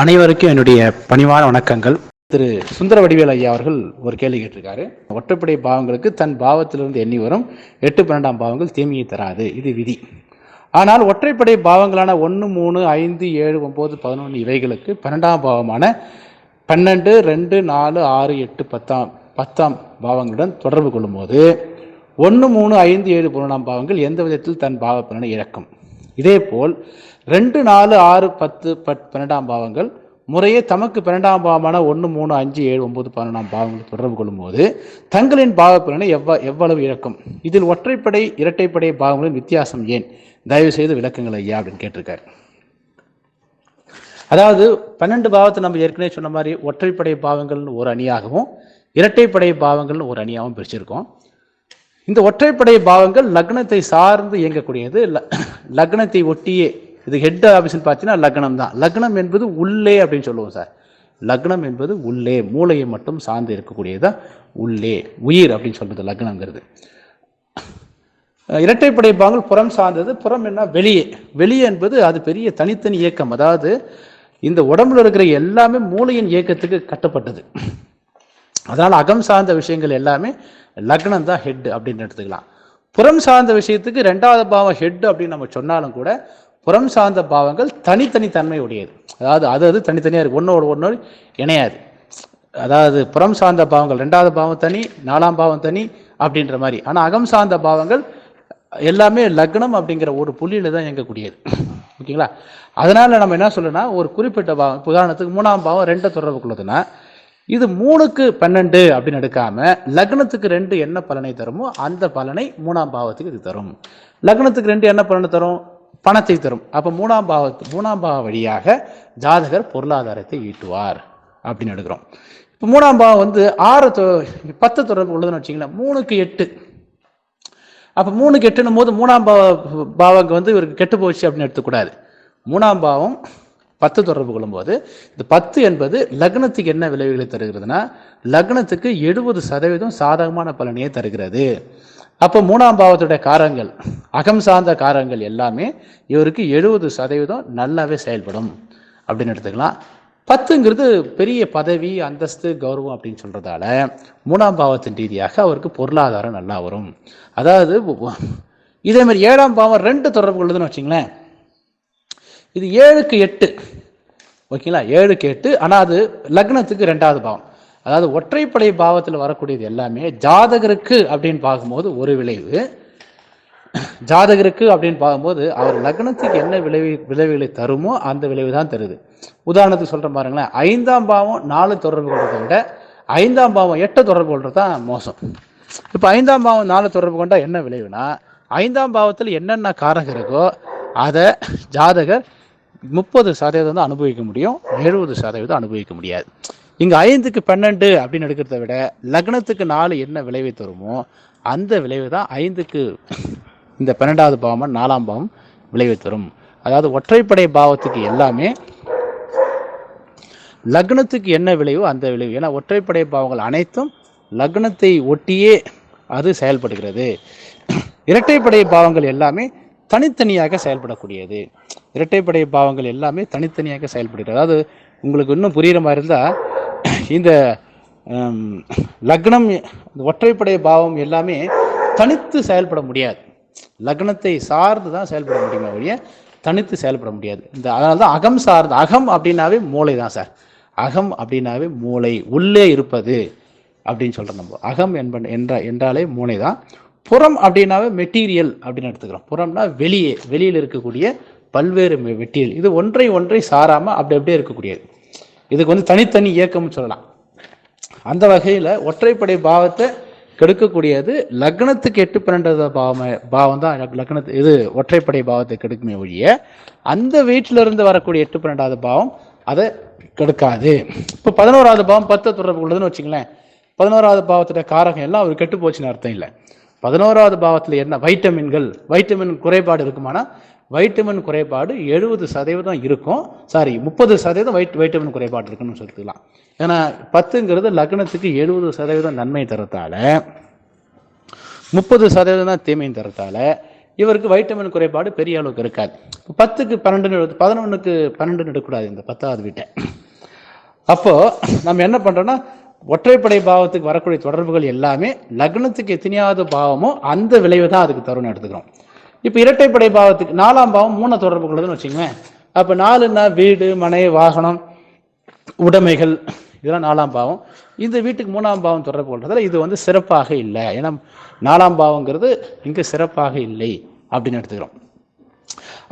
அனைவருக்கும் என்னுடைய பணிவான வணக்கங்கள். திரு சுந்தர வடிவேல் ஐயா அவர்கள் ஒரு கேள்வி கேட்டிருக்காரு. ஒற்றைப்படை பாவங்களுக்கு தன் பாவத்திலிருந்து எண்ணி வரும். எட்டு பன்னெண்டாம் பாவங்கள் தீமையை தராது. இது விதி. ஆனால் ஒற்றைப்படை பாவங்களான ஒன்று மூணு ஐந்து ஏழு ஒம்பது பதினொன்று இவைகளுக்கு பன்னெண்டாம் பாவமான பன்னெண்டு ரெண்டு நாலு ஆறு எட்டு பத்தாம் பத்தாம் பாவங்களுடன் தொடர்பு கொள்ளும்போது ஒன்று மூணு ஐந்து ஏழு பதினொன்றாம் பாவங்கள் எந்த விதத்தில் தன் பாவ பலனை இழக்கும்? இதேபோல் ரெண்டு நாலு ஆறு பத்து பட் பன்னெண்டாம் பாவங்கள் முறையே தமக்கு பன்னெண்டாம் பாவமான ஒன்று மூணு அஞ்சு ஏழு ஒன்பது பன்னெண்டாம் பாவங்கள் தொடர்பு கொள்ளும்போது தங்களின் பாவ எவ்வா எவ்வ எவ்வளவு இழக்கும்? இதில் ஒற்றைப்படை இரட்டைப்படை பாவங்களின் வித்தியாசம் ஏன்? தயவு செய்து விளக்கங்கள் ஐயா அப்படின்னு கேட்டிருக்காரு. அதாவது பன்னெண்டு பாவத்தை நம்ம ஏற்கனவே சொன்ன மாதிரி ஒற்றைப்படை பாவங்கள்னு ஒரு அணியாகவும் இரட்டைப்படை பாவங்கள்னு ஒரு அணியாகவும் பிரிச்சிருக்கோம். இந்த ஒற்றைப்படை பாவங்கள் லக்னத்தை சார்ந்து இயங்கக்கூடியது லக்னத்தை ஒட்டியே இது ஹெட் ஆஃபீஸ்னு பார்த்தீங்கன்னா லக்னம் தான். லக்னம் என்பது உள்ளே அப்படின்னு சொல்லுவோம் சார். லக்னம் என்பது உள்ளே மூளையை மட்டும் சார்ந்து இருக்கக்கூடியதான் உள்ளே உயிர் அப்படின்னு சொல்றது லக்னங்கிறது இரட்டைப்படை பாங்கல் புறம் சார்ந்தது புறம் என்ன? வெளியே. வெளியே என்பது அது பெரிய தனித்தனி இயக்கம். அதாவது இந்த உடம்புல இருக்கிற எல்லாமே மூளையின் இயக்கத்துக்கு கட்டப்பட்டது. அதனால் அகம் சார்ந்த விஷயங்கள் எல்லாமே லக்னம் தான் ஹெட் அப்படின்னு எடுத்துக்கலாம். புறம் சார்ந்த விஷயத்துக்கு ரெண்டாவது பாவம் ஹெட் அப்படின்னு நம்ம சொன்னாலும் கூட புறம் சார்ந்த பாவங்கள் தனித்தனி தன்மை உடையது அதாவது அது அது தனித்தனியாக இருக்கு. ஒன்றோடு ஒன்றோடு இணையாது. அதாவது புறம் சார்ந்த பாவங்கள் ரெண்டாவது பாவம் தனி நாலாம் பாவம் தனி அப்படின்ற மாதிரி. ஆனால் அகம் சார்ந்த பாவங்கள் எல்லாமே லக்னம் அப்படிங்கிற ஒரு புள்ளியில் தான் இயங்கக்கூடியது. ஓகேங்களா? அதனால் நம்ம என்ன சொல்லணும்னா ஒரு குறிப்பிட்ட பாவம் உதாரணத்துக்கு மூணாம் பாவம் ரெண்டை தொடர்பு கொள்ளுதுன்னா இது மூணுக்கு பன்னெண்டு அப்படின்னு எடுக்காம லக்னத்துக்கு ரெண்டு என்ன பலனை தருமோ அந்த பலனை மூணாம் பாவத்துக்கு இது தரும். லக்னத்துக்கு ரெண்டு என்ன பலனை தரும்? பணத்தை தரும். அப்ப மூணாம் பாவத்து மூணாம் பாவ வழியாக ஜாதகர் பொருளாதாரத்தை ஈட்டுவார் அப்படின்னு எடுக்கிறோம். இப்போ மூணாம் பாவம் வந்து ஆறு தொ- பத்து தொடர்பு உள்ளதுன்னு வச்சிங்களேன் மூணுக்கு எட்டு. அப்போ மூணுக்கு எட்டுன்னும் போது மூணாம் பாவ பாவங்க வந்து இவருக்கு கெட்டு போச்சு அப்படின்னு எடுத்துக்கூடாது. மூணாம் பாவம் பத்து தொடர்பு கொள்ளும்போது இந்த பத்து என்பது லக்னத்துக்கு என்ன விளைவுகளை தருகிறதுனா லக்னத்துக்கு எழுபது சதவீதம் சாதகமான பலனையே தருகிறது. அப்போ மூணாம் பாவத்துடைய காரங்கள் அகம் சார்ந்த காரங்கள் எல்லாமே இவருக்கு எழுபது சதவீதம் நல்லாவே செயல்படும். அப்படின்னு எடுத்துக்கலாம். பத்துங்கிறது பெரிய பதவி அந்தஸ்து கௌரவம் அப்படின்னு சொல்கிறதால மூணாம் பாவத்தின் ரீதியாக அவருக்கு பொருளாதாரம் நல்லா வரும். அதாவது இதே மாதிரி ஏழாம் பாவம் ரெண்டு தொடர்பு கொள்ளுதுன்னு வச்சுங்களேன் இது ஏழுக்கு எட்டு. ஓகேங்களா? ஏழுக்கு எட்டு. ஆனால் அது லக்னத்துக்கு ரெண்டாவது பாவம். அதாவது ஒற்றைப்படை பாவத்தில் வரக்கூடியது எல்லாமே ஜாதகருக்கு அப்படின்னு பார்க்கும்போது ஒரு விளைவு. ஜாதகருக்கு அப்படின்னு பார்க்கும்போது அவர் லக்னத்துக்கு என்ன விளைவு விளைவுகளை தருமோ அந்த விளைவு தான் தருது. உதாரணத்துக்கு சொல்கிறேன் பாருங்களேன். ஐந்தாம் பாவம் நாலு தொடர்பு கொள்றதை விட ஐந்தாம் பாவம் எட்டை தொடர்பு கொள்றது தான் மோசம். இப்போ ஐந்தாம் பாவம் நாலு தொடர்பு கொண்டால் என்ன விளைவுனா ஐந்தாம் பாவத்தில் என்னென்ன காரகம் இருக்கோ அதை ஜாதகர் முப்பது சதவீதம் தான் அனுபவிக்க முடியும் எழுபது சதவீதம் அனுபவிக்க முடியாது. இங்கே ஐந்துக்கு பன்னெண்டு அப்படின்னு எடுக்கிறத விட லக்னத்துக்கு நாலு என்ன விளைவை தருமோ அந்த விளைவு தான் ஐந்துக்கு இந்த பன்னெண்டாவது பாவம் நாலாம் பாவம் விளைவை தரும். அதாவது ஒற்றைப்படை பாவத்துக்கு எல்லாமே லக்னத்துக்கு என்ன விளைவோ அந்த விளைவு. ஏன்னா ஒற்றைப்படை பாவங்கள் அனைத்தும் லக்னத்தை ஒட்டியே அது செயல்படுகிறது. இரட்டைப்படை பாவங்கள் எல்லாமே தனித்தனியாக செயல்படக்கூடியது. இரட்டைப்படை பாவங்கள் எல்லாமே தனித்தனியாக செயல்படுகிறது. அதாவது உங்களுக்கு இன்னும் புரிகிற மாதிரி இருந்தால் இந்த லக்னம் ஒற்றைப்படை பாவம் எல்லாமே தனித்து செயல்பட முடியாது. லக்னத்தை சார்ந்து தான் செயல்பட முடியுமா ஒழிய தனித்து செயல்பட முடியாது. இந்த அதனால தான் அகம் சார்ந்த அகம் அப்படின்னாவே மூளை தான் சார். அகம் அப்படின்னாவே மூளை உள்ளே இருப்பது அப்படின்னு சொல்கிறோம் நம்ம. அகம் என்ப என்ற என்றாலே மூளை தான். புறம் அப்படின்னாவே மெட்டீரியல் அப்படின்னு எடுத்துக்கிறோம். புறம்னா வெளியே வெளியில் இருக்கக்கூடிய பல்வேறு வெட்டியல் இது ஒன்றை ஒன்றை சாராமல் அப்படி அப்படியே இருக்கக்கூடியது. இதுக்கு வந்து தனித்தனி இயக்கம்னு சொல்லலாம். அந்த வகையில் ஒற்றைப்படை பாவத்தை கெடுக்கக்கூடியது லக்னத்துக்கு எட்டு பன்னெண்டாவது பாவம் பாவம் தான் லக்னத்து இது ஒற்றைப்படை பாவத்தை கெடுக்குமே ஒழிய அந்த வீட்டில இருந்து வரக்கூடிய எட்டு பன்னெண்டாவது பாவம் அதை கெடுக்காது. இப்போ பதினோராவது பாவம் பத்து தொடர்பு உள்ளதுன்னு வச்சுங்களேன் பதினோராவது பாவத்தோட காரகம் எல்லாம் அவர் கெட்டு போச்சுன்னு அர்த்தம் இல்லை. பதினோராவது பாவத்தில் என்ன வைட்டமின்கள் வைட்டமின் குறைபாடு இருக்குமானா வைட்டமின் குறைபாடு எழுபது சதவீதம் இருக்கும். சாரி முப்பது சதவீதம் வைட் வைட்டமின் குறைபாடு இருக்குன்னு சொல்லிக்கலாம் ஏன்னா பத்துங்கிறது லக்னத்துக்கு எழுபது சதவீதம் நன்மை தரத்தால முப்பது சதவீதம் தான் தீமையும் தரத்தால இவருக்கு வைட்டமின் குறைபாடு பெரிய அளவுக்கு இருக்காது. பத்துக்கு பன்னெண்டுன்னு பதினொன்றுக்கு பன்னெண்டுன்னு எடுக்கக்கூடாது இந்த பத்தாவது வீட்டை. அப்போது நம்ம என்ன பண்ணுறோன்னா ஒற்றைப்படை பாவத்துக்கு வரக்கூடிய தொடர்புகள் எல்லாமே லக்னத்துக்கு எத்தனையாவது பாவமோ அந்த விளைவு தான் அதுக்கு தருணம் எடுத்துக்கிறோம். இப்போ இரட்டைப்படை பாவத்துக்கு நாலாம் பாவம் மூணு தொடர்பு கொள்ளுதுன்னு வச்சுக்கோங்க அப்போ நாலுன்னா வீடு மனை வாகனம் உடைமைகள் இதெல்லாம் நாலாம் பாவம். இந்த வீட்டுக்கு மூணாம் பாவம் தொடர்பு கொள்றதுல இது வந்து சிறப்பாக இல்லை. ஏன்னா நாலாம் பாவங்கிறது இங்கே சிறப்பாக இல்லை அப்படின்னு எடுத்துக்கிறோம்.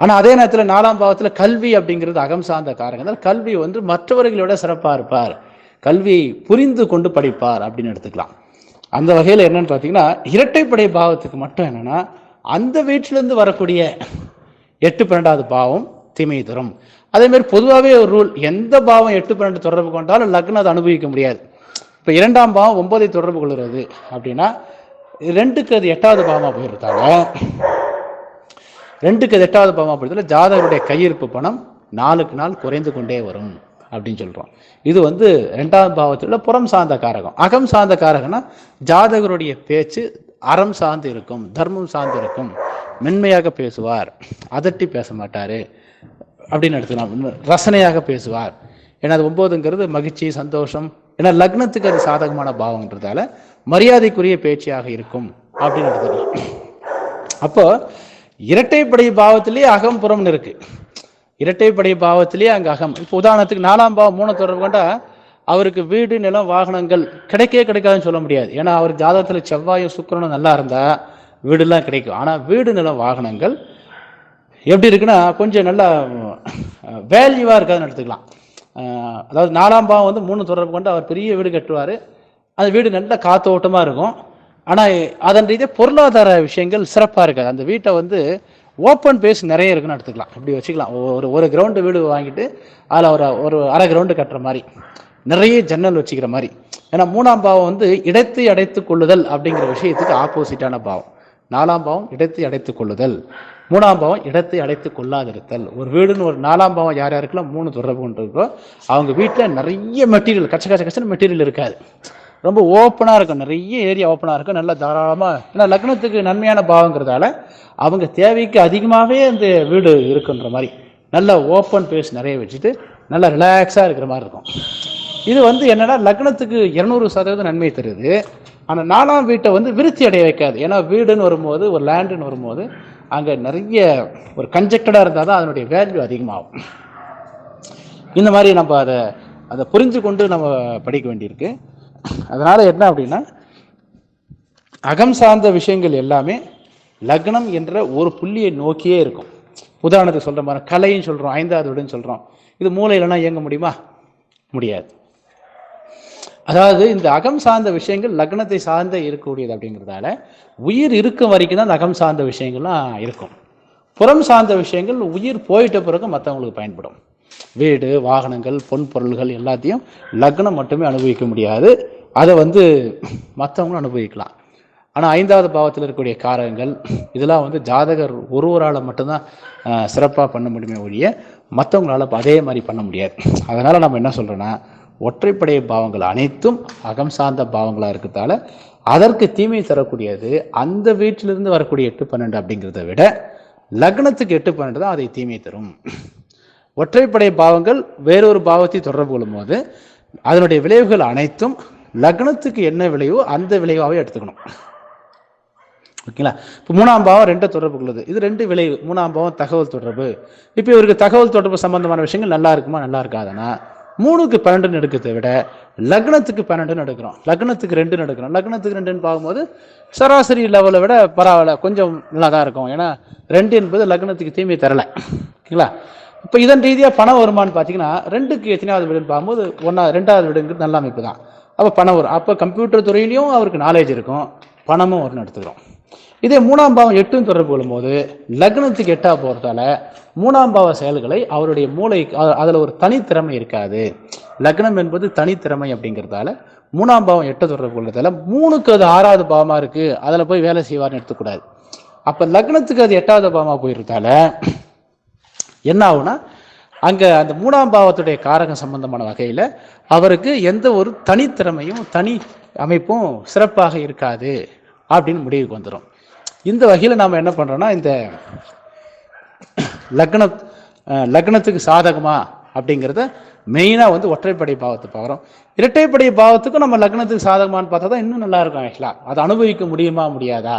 ஆனால் அதே நேரத்தில் நாலாம் பாவத்தில் கல்வி அப்படிங்கிறது அகம் சார்ந்த காரகம். கல்வி வந்து மற்றவர்களோட சிறப்பாக இருப்பார். கல்வியை புரிந்து கொண்டு படிப்பார் அப்படின்னு எடுத்துக்கலாம். அந்த வகையில் என்னன்னு பார்த்தீங்கன்னா இரட்டைப்படை பாவத்துக்கு மட்டும் என்னன்னா அந்த வீட்டிலேருந்து வரக்கூடிய எட்டு பன்னெண்டாவது பாவம் தீமை தரும். அதேமாரி பொதுவாகவே ஒரு ரூல் எந்த பாவம் எட்டு பன்னெண்டு தொடர்பு கொண்டாலும் லக்னம் அதை அனுபவிக்க முடியாது. இப்போ இரண்டாம் பாவம் ஒன்பதை தொடர்பு கொள்கிறது அப்படின்னா ரெண்டுக்கு அது எட்டாவது பாவமாக போயிருந்தாங்க ரெண்டுக்கு அது எட்டாவது பாவமாக போயிருந்தால ஜாதகருடைய கையிருப்பு பணம் நாளுக்கு நாள் குறைந்து கொண்டே வரும் அப்படின்னு சொல்கிறோம் இது வந்து ரெண்டாம் பாவத்தில் புறம் சார்ந்த காரகம். அகம் சார்ந்த காரகம்னா ஜாதகருடைய பேச்சு அறம் சார்ந்து இருக்கும் தர்மம் சார்ந்து இருக்கும் மென்மையாக பேசுவார். அதட்டி பேச மாட்டார். அப்படின்னு எடுத்துக்கலாம். ரசனையாக பேசுவார். ஏன்னா அது ஒம்போதுங்கிறது மகிழ்ச்சி சந்தோஷம். ஏன்னா லக்னத்துக்கு அது சாதகமான பாவம்ன்றதால மரியாதைக்குரிய பேச்சியாக இருக்கும். அப்படின்னு எடுத்துக்கலாம். அப்போ இரட்டைப்படை பாவத்திலேயே அகம் புறம்னு இருக்கு. இரட்டைப்படை பாவத்திலேயே அங்கே அகம். இப்போ உதாரணத்துக்கு நாலாம் பாவம் மூணு தொடர்பு கொண்டா அவருக்கு வீடு நிலம் வாகனங்கள் கிடைக்கவே கிடைக்காதுன்னு சொல்ல முடியாது. ஏன்னா அவர் ஜாதகத்தில் செவ்வாயும் சுக்கிரனும் நல்லா இருந்தால் வீடுலாம் கிடைக்கும். ஆனால் வீடு நிலம் வாகனங்கள் எப்படி இருக்குன்னா கொஞ்சம் நல்லா வேல்யூவாக இருக்காதுன்னு எடுத்துக்கலாம். அதாவது நாலாம் பாவம் வந்து மூணு தொடர்பு கொண்டு அவர் பெரிய வீடு கட்டுவார். அந்த வீடு நல்ல காத்தோட்டமாக இருக்கும். ஆனால் அதன் ரீதியாக பொருளாதார விஷயங்கள் சிறப்பாக இருக்காது. அந்த வீட்டை வந்து ஓப்பன் பேஸ் நிறைய இருக்குன்னு எடுத்துக்கலாம். இப்படி வச்சுக்கலாம். ஒரு ஒரு கிரவுண்டு வீடு வாங்கிட்டு அதில் ஒரு ஒரு அரை கிரவுண்டு கட்டுற மாதிரி. நிறைய ஜன்னல் வச்சுக்கிற மாதிரி. ஏன்னா மூணாம் பாவம் வந்து இடத்தை அடைத்து கொள்ளுதல் அப்படிங்கிற விஷயத்துக்கு ஆப்போசிட்டான பாவம். நாலாம் பாவம் இடத்தை அடைத்து கொள்ளுதல். மூணாம் பாவம் இடத்தை அடைத்து கொள்ளாதிருத்தல். ஒரு வீடுன்னு ஒரு நாலாம் பாவம் யார் யாருக்கெல்லாம் மூணு தொடர்பு கொண்டிருக்கோ அவங்க வீட்டில் நிறைய மெட்டீரியல் கச்ச கச்ச கச்சன மெட்டீரியல் இருக்காது. ரொம்ப ஓப்பனாக இருக்கும். நிறைய ஏரியா ஓப்பனாக இருக்கும். நல்லா தாராளமாக ஏன்னா லக்னத்துக்கு நன்மையான பாவங்கிறதால அவங்க தேவைக்கு அதிகமாகவே அந்த வீடு இருக்குன்ற மாதிரி. நல்ல ஓப்பன் பேஸ் நிறைய வச்சுட்டு நல்லா ரிலாக்ஸாக இருக்கிற மாதிரி இருக்கும். இது வந்து என்னன்னா லக்னத்துக்கு இருநூறு சதவீதம் நன்மை தருது. ஆனால் நாலாம் வீட்டை வந்து விருத்தி அடைய வைக்காது. ஏன்னா வீடுன்னு வரும்போது ஒரு லேண்டுன்னு வரும்போது அங்கே நிறைய ஒரு கன்ஜெக்டடாக இருந்தால் தான் அதனுடைய வேல்யூ அதிகமாகும். இந்த மாதிரி நம்ம அதை அதை புரிஞ்சு கொண்டு நம்ம படிக்க வேண்டியிருக்கு. அதனால் என்ன அப்படின்னா அகம் சார்ந்த விஷயங்கள் எல்லாமே லக்னம் என்ற ஒரு புள்ளியை நோக்கியே இருக்கும். உதாரணத்துக்கு சொல்கிற மாதிரி கலைன்னு சொல்கிறோம் ஐந்தாவது வீடுன்னு சொல்கிறோம் இது மூளையிலனா இயங்க முடியுமா? முடியாது. அதாவது இந்த அகம் சார்ந்த விஷயங்கள் லக்னத்தை சார்ந்த இருக்கக்கூடியது அப்படிங்கிறதால உயிர் இருக்கும் வரைக்கும் தான் அந்த அகம் சார்ந்த விஷயங்கள்லாம் இருக்கும். புறம் சார்ந்த விஷயங்கள் உயிர் போயிட்ட பிறகு மற்றவங்களுக்கு பயன்படும். வீடு வாகனங்கள் பொன் பொருள்கள் எல்லாத்தையும் லக்னம் மட்டுமே அனுபவிக்க முடியாது. அதை வந்து மற்றவங்களும் அனுபவிக்கலாம். ஆனால் ஐந்தாவது பாவத்தில் இருக்கக்கூடிய காரகங்கள் இதெல்லாம் வந்து ஜாதகர் ஒருவரால் மட்டும்தான் சிறப்பாக பண்ண முடியுமே ஒழிய மற்றவங்களால அதே மாதிரி பண்ண முடியாது. அதனால் நம்ம என்ன சொல்கிறோன்னா ஒற்றைப்படை பாவங்கள் அனைத்தும் அகம் சார்ந்த பாவங்களாக இருக்கிறதால அதற்கு தீமை தரக்கூடியது அந்த வீட்டிலிருந்து வரக்கூடிய எட்டு பன்னெண்டு அப்படிங்கிறத விட லக்னத்துக்கு எட்டு பன்னெண்டு தான் அதை தீமை தரும். ஒற்றைப்படை பாவங்கள் வேறொரு பாவத்தை தொடர்பு கொள்ளும்போது அதனுடைய விளைவுகள் அனைத்தும் லக்னத்துக்கு என்ன விளைவோ அந்த விளைவாகவே எடுத்துக்கணும். ஓகேங்களா? இப்போ மூணாம் பாவம் ரெண்டை தொடர்பு கொள்ளுது. இது ரெண்டு விளைவு. மூணாம் பாவம் தகவல் தொடர்பு. இப்போ இவருக்கு தகவல் தொடர்பு சம்பந்தமான விஷயங்கள் நல்லா இருக்குமா? நல்லா இருக்காதுன்னா மூணுக்கு பன்னெண்டுன்னு எடுக்கிறத விட லக்னத்துக்கு பன்னெண்டுன்னு எடுக்கிறோம். லக்னத்துக்கு ரெண்டுன்னு எடுக்கிறோம். லக்னத்துக்கு ரெண்டுன்னு பார்க்கும்போது சராசரி லெவலை விட பரவாயில்ல கொஞ்சம் நல்லா தான் இருக்கும். ஏன்னா ரெண்டு என்பது லக்னத்துக்கு தீமை தரலை. ஓகேங்களா? இப்போ இதன் ரீதியாக பணம் வருமானு பார்த்தீங்கன்னா ரெண்டுக்கு எத்தனையாவது வீடுன்னு பார்க்கும்போது ஒன்றா ரெண்டாவது வீடுங்கிறது நல்ல அமைப்பு தான் அப்போ பணம் வரும். அப்போ கம்ப்யூட்டர் துறையிலையும் அவருக்கு நாலேஜ் இருக்கும். பணமும் வரும்னு எடுத்துக்கிறோம். இதே மூணாம் பாவம் எட்டுன்னு தொடர்பு கொள்ளும்போது லக்னத்துக்கு எட்டாக போகிறதால மூணாம் பாவ செயல்களை அவருடைய மூளை அதில் ஒரு தனித்திறமை இருக்காது. லக்னம் என்பது தனித்திறமை அப்படிங்கிறதால மூணாம் பாவம் எட்ட தொடர்பு கொள்றதால மூணுக்கு அது ஆறாவது பாவமாக இருக்குது அதில் போய் வேலை செய்வார்னு எடுத்துக்கூடாது. அப்போ லக்னத்துக்கு அது எட்டாவது பாவமாக போயிருந்தால என்ன ஆகுனா அங்கே அந்த மூணாம் பாவத்துடைய காரகம் சம்பந்தமான வகையில் அவருக்கு எந்த ஒரு தனித்திறமையும் தனி அமைப்பும் சிறப்பாக இருக்காது அப்படின்னு முடிவுக்கு வந்துடும் இந்த வகையில் நாம் என்ன பண்ணுறோன்னா இந்த லக்ன லக்னத்துக்கு சாதகமா அப்படிங்கிறத மெயினாக வந்து ஒற்றைப்படை பாவத்தை பார்க்குறோம். இரட்டைப்படை பாவத்துக்கும் நம்ம லக்னத்துக்கு சாதகமான்னு பார்த்தா தான் இன்னும் நல்லா இருக்கும் ஆக்சுவலாக அதை அனுபவிக்க முடியுமா முடியாதா?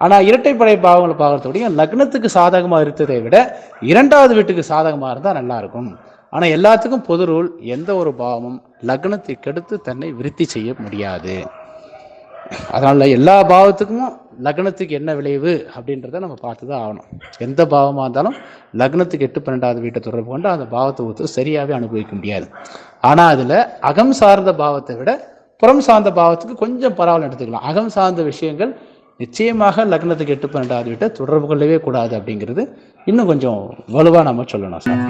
ஆனால் இரட்டைப்படை பாவங்களை பார்க்கறதுடைய லக்னத்துக்கு சாதகமாக இருந்ததை விட இரண்டாவது வீட்டுக்கு சாதகமாக இருந்தால் நல்லாயிருக்கும் ஆனால் எல்லாத்துக்கும் பொது ரூல் எந்த ஒரு பாவமும் லக்னத்தை கெடுத்து தன்னை விருத்தி செய்ய முடியாது. அதனால எல்லா பாவத்துக்கும் லக்னத்துக்கு என்ன விளைவு அப்படின்றத நம்ம பார்த்து தான் ஆகணும். எந்த பாவமாக இருந்தாலும் லக்னத்துக்கு எட்டு பன்னெண்டாவது வீட்டை தொடர்பு கொண்டு அந்த பாவத்தை ஒத்து சரியாகவே அனுபவிக்க முடியாது. ஆனால் அதில் அகம் சார்ந்த பாவத்தை விட புறம் சார்ந்த பாவத்துக்கு கொஞ்சம் பரவாயில்ல எடுத்துக்கலாம். அகம் சார்ந்த விஷயங்கள் நிச்சயமாக லக்னத்துக்கு எட்டு பன்னெண்டாவது வீட்டை தொடர்பு கொள்ளவே கூடாது அப்படிங்கிறது இன்னும் கொஞ்சம் வலுவாக நம்ம சொல்லணும் சார்.